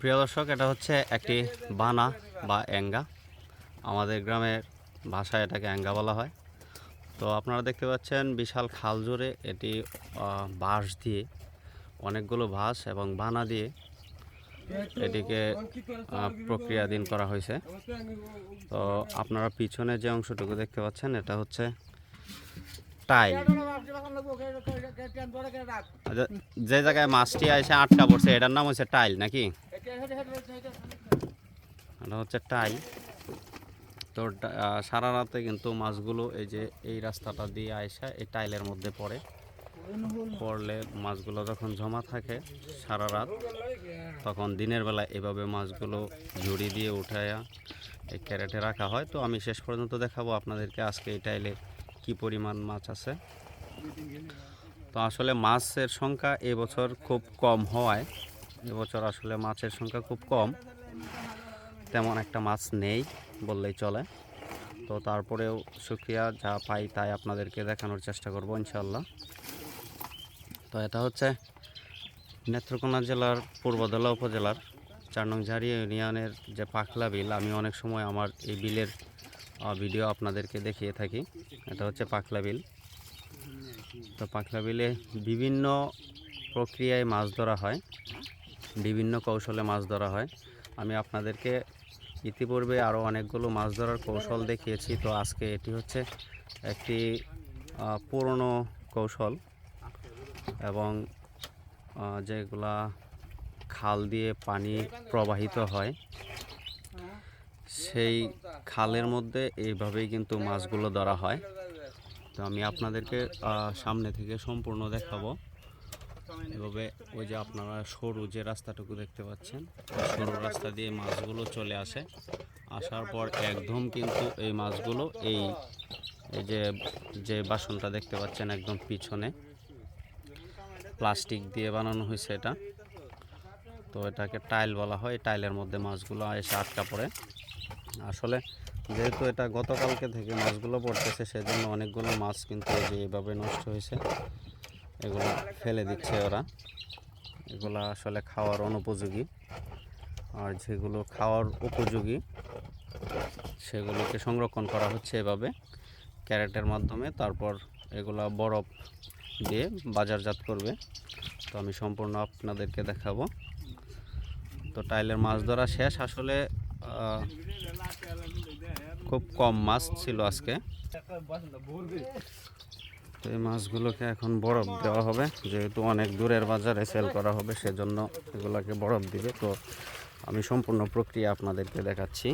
প্রিয় দর্শক এটা হচ্ছে একটি বানা বা অ্যাঙ্গা। আমাদের গ্রামের ভাষায় এটাকে অ্যাঙ্গা বলা হয়। তো আপনারা দেখতে পাচ্ছেন বিশাল খাল জুড়ে এটি বাঁশ দিয়ে অনেকগুলো বাঁশ এবং বানা দিয়ে এটিকে প্রক্রিয়াধীন করা হয়েছে। তো আপনারা পিছনে যে অংশটুকু দেখতে পাচ্ছেন এটা হচ্ছে টাইল আচ্ছা, যে জায়গায় মাছটি এসে আটকা পড়ছে এটার নাম হচ্ছে টাইল নাকি? এটা হচ্ছে টাইল তো সারা রাতে কিন্তু মাছগুলো এই যে এই রাস্তাটা দিয়ে আয়সা এই টাইলের মধ্যে পড়ে। পড়লে মাছগুলো যখন জমা থাকে সারা রাত, তখন দিনের বেলা এভাবে মাছগুলো ঝুড়ি দিয়ে উঠায়া এই ক্যারেটে রাখা হয়। তো আমি শেষ পর্যন্ত দেখাবো আপনাদেরকে আজকে এই টাইলে কী পরিমাণ মাছ আছে। তো আসলে মাছের সংখ্যা এবছর খুব কম হওয়ায় এবছর আসলে মাছের সংখ্যা খুব কম। তেমন একটা মাছ নেই বললেই চলে। তো তারপরেও শুক্রিয়া যা পাই তাই আপনাদেরকে দেখানোর চেষ্টা করব ইনশাল্লাহ তো এটা হচ্ছে নেত্রকোনা জেলার, পূর্বদলা উপজেলার চার নং ঝাড়িয়া ইউনিয়নের যে পাখলা বিল। আমি অনেক সময় আমার এই বিলের ভিডিও আপনাদেরকে দেখিয়ে থাকি। এটা হচ্ছে পাখলা বিল। তো পাখলা বিলে বিভিন্ন প্রক্রিয়ায় মাছ ধরা হয়। বিভিন্ন কৌশলে মাছ ধরা হয়। আমি আপনাদেরকে ইতিপূর্বে আরও অনেকগুলো মাছ ধরার কৌশল দেখিয়েছি। তো আজকে এটি হচ্ছে একটি পুরনো কৌশল এবং যেগুলা খাল দিয়ে পানি প্রবাহিত হয়। সেই খালের মধ্যে এইভাবেই কিন্তু মাছগুলো ধরা হয়। তো আমি আপনাদেরকে সামনে থেকে সম্পূর্ণ দেখাবো। এভাবে ওই যে আপনারা সরু যে রাস্তাটুকু দেখতে পাচ্ছেন, সরু রাস্তা দিয়ে মাছগুলো চলে আসে। আসার পর একদম কিন্তু এই মাছগুলো এই এই যে যে বাসনটা দেখতে পাচ্ছেন একদম পিছনে, প্লাস্টিক দিয়ে বানানো হয়েছে এটা। তো এটাকে টাইল বলা হয় টাইলের মধ্যে মাছগুলো এসে আটকা পড়ে। আসলে যেহেতু এটা গতকালকে থেকে মাছগুলো পড়তেছে, সেজন্য অনেকগুলো মাছ কিন্তু এইভাবে নষ্ট হয়েছে। এগুলো ফেলে দিচ্ছে ওরা। এগুলো আসলে খাওয়ার অনুপযোগী। আর যেগুলো খাওয়ার উপযোগী, সেগুলোকে সংরক্ষণ করা হচ্ছে এভাবে ক্যারেটের মাধ্যমে। তারপর এগুলা বরফ দিয়ে বাজারজাত করবে। তো আমি সম্পূর্ণ আপনাদেরকে দেখাবো। তো টাইলের মাছ ধরা শেষ। আসলে খুব কম মাছ ছিল আজকে। তো এই মাছগুলোকে এখন বরফ দেওয়া হবে। যেহেতু অনেক দূরের বাজারে সেল করা হবে, সেজন্য এগুলোকে বরফ দিবে। তো আমি সম্পূর্ণ প্রক্রিয়া আপনাদেরকে দেখাচ্ছি।